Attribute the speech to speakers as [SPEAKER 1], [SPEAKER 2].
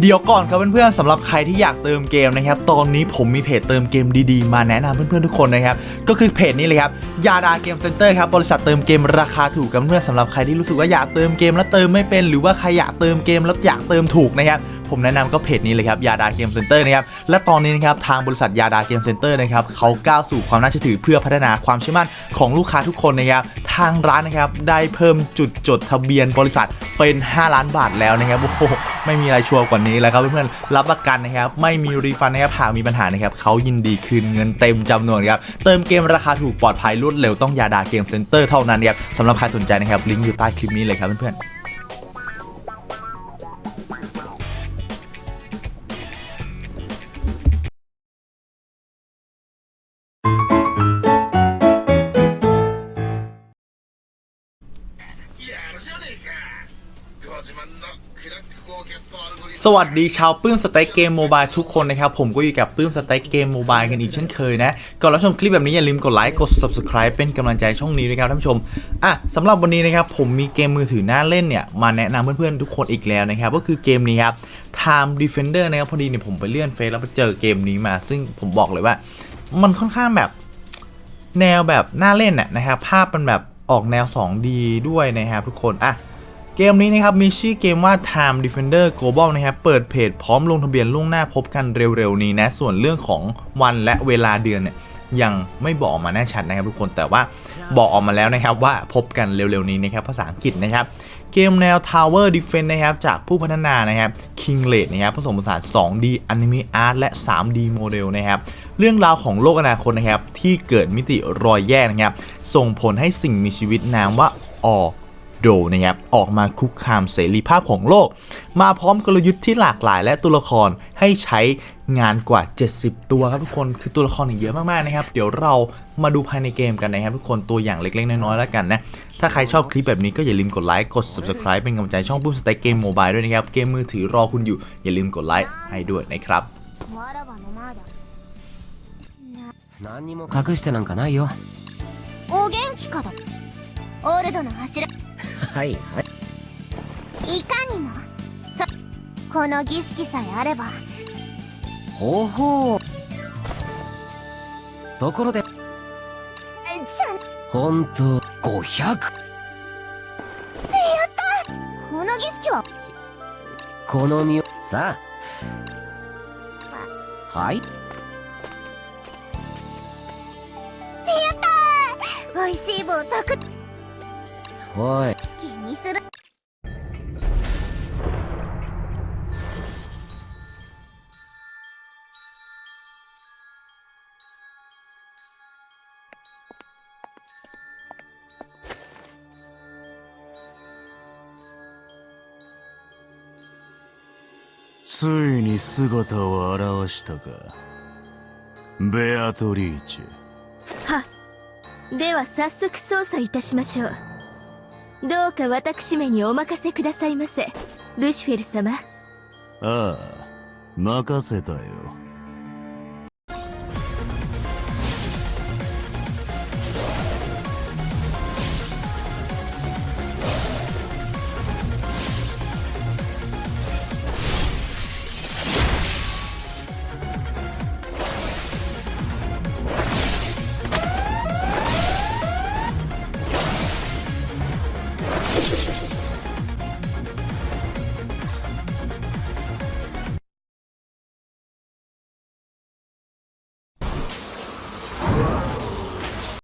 [SPEAKER 1] เดี๋ยวก่อนครับเพื่อนๆสำหรับใครที่อยากเติมเกมนะครับตอนนี้ผมมีเพจเติมเกมดีๆ มาแนะนำเพื่อนๆทุกคนนะครับก็คือเพจนี้เลยครับยาดาเกมเซ็นเตอร์ครับบริษัทเติมเกมราคาถูกกับเพื่อนสำหรับใครที่รู้สึกว่าอยากเติมเกมแล้วเติมไม่เป็น หรือว่าใครอยากเติมเกมแล้วอยากเติมถูกนะครับผมแนะนำก็เพจนี้เลยครับยาดาเกมเซ็นเตอร์นะครับและตอนนี้นะครับทางบริษัทยาดาเกมเซ็นเตอร์นะครับเขาก้าวสู่ความน่าเชื่อถือเพื่อพัฒนาความเชื่อมั่นของลูกค้าทุกคนนะครับทางร้านนะครับได้เพิ่มจุดจดทะเบียนบริษัทเป็น 5 ล้านบาทแล้วนะครับโอ้โหไม่มีอะไรชัวร์กว่านี้แล้วครับเพื่อนๆรับประกันนะครับไม่มีรีฟันนะครับหากมีปัญหานะครับเขายินดีคืนเงินเต็มจำนวนครับเติมเกมราคาถูกปลอดภัยรวดเร็วต้องยาดาเกมเซ็นเตอร์เท่านั้นครับสำหรับใครสนใจนะครับลิงก์อยู่ใต้คลิปนี้เลยครับเพื่อนๆ สวัสดีชาวปื้มสเต็กเกมโมบายทุกคนนะครับ ผมก็อยู่กับปื้มสเต็กเกมโมบายกันอีกเช่นเคยนะ ก่อนรับชมคลิปแบบนี้อย่าลืมกดไลค์กด subscribe เป็นกำลังใจช่องนี้นะครับท่านผู้ชมอะสำหรับวันนี้นะครับ ผมมีเกมมือถือน่าเล่นเนี่ย มาแนะนำเพื่อนๆทุกคนอีกแล้วนะครับ ก็คือเกมนี้ครับ Time Defender นะครับพอดีเนี่ยผมไปเลื่อนเฟซแล้วไปเจอเกมนี้มา ซึ่งผมบอกเลยว่า มันค่อนข้างแบบแนวแบบน่าเล่นน่ะนะครับภาพมันแบบออกแนว 2D ด้วยนะครับทุกคนอะ เกมนี้นะครับมีชื่อเกมว่า Time Defender Global นะครับเปิดเพจพร้อมลงทะเบียนล่วงหน้าพบกันเร็วๆ นี้นะ ส่วนเรื่องของวันและเวลาเดือนเนี่ยยังไม่บอกออกมาแน่ชัดนะครับทุกคนแต่ว่าบอกออกมาแล้วนะครับว่าพบกันเร็วๆนี้นะครับภาษาอังกฤษนะครับเกมแนว Tower Defense นะครับจากผู้พัฒนานะครับ Kinglet นะครับผสมผสาน 2D Anime Art และ 3D โมเดลนะครับเรื่องราวของโลกอนาคตนะครับที่เกิดมิติรอยแยกนะครับส่งผลให้สิ่งมีชีวิตนามว่าออ โดนะครับออกมาคุกคามเสรีภาพของโลก มาพร้อมกลยุทธ์ที่หลากหลายและตัวละครให้ใช้งานกว่า 70 ตัวครับทุกคนคือตัวละครเนี่ยเยอะมากๆนะครับ เดี๋ยวเรามาดูภายในเกมกันนะครับทุกคนตัวอย่างเล็กๆ น้อยๆแล้วกันนะ ถ้าใครชอบคลิปแบบนี้ก็อย่าลืมกดไลค์กด subscribe เป็นกำลังใจช่องปุ้มสเต็กเกมโมบายด้วยนะครับ เกมมือถือรอคุณอยู่ อย่าลืมกดไลค์ให้ด้วยนะครับ
[SPEAKER 2] わらばのマーダ
[SPEAKER 3] 何にも隠してなんかないよ
[SPEAKER 2] お元気かだオールドの柱
[SPEAKER 3] はい。はい
[SPEAKER 2] いかにもそこの儀式さえあれば。
[SPEAKER 3] ほうほう。ところで
[SPEAKER 2] えじゃ
[SPEAKER 3] 本当500
[SPEAKER 2] この儀式は？
[SPEAKER 3] この身をさあ。はい。
[SPEAKER 2] 美味しい棒たく
[SPEAKER 3] おい。
[SPEAKER 2] 気にする。
[SPEAKER 4] ついに姿を現したか。ベアトリーチ。ェ
[SPEAKER 5] では早速操作いたしましょうどうか私めにお任せくださいませ。ルシフェル様。
[SPEAKER 4] ああ任せたよ。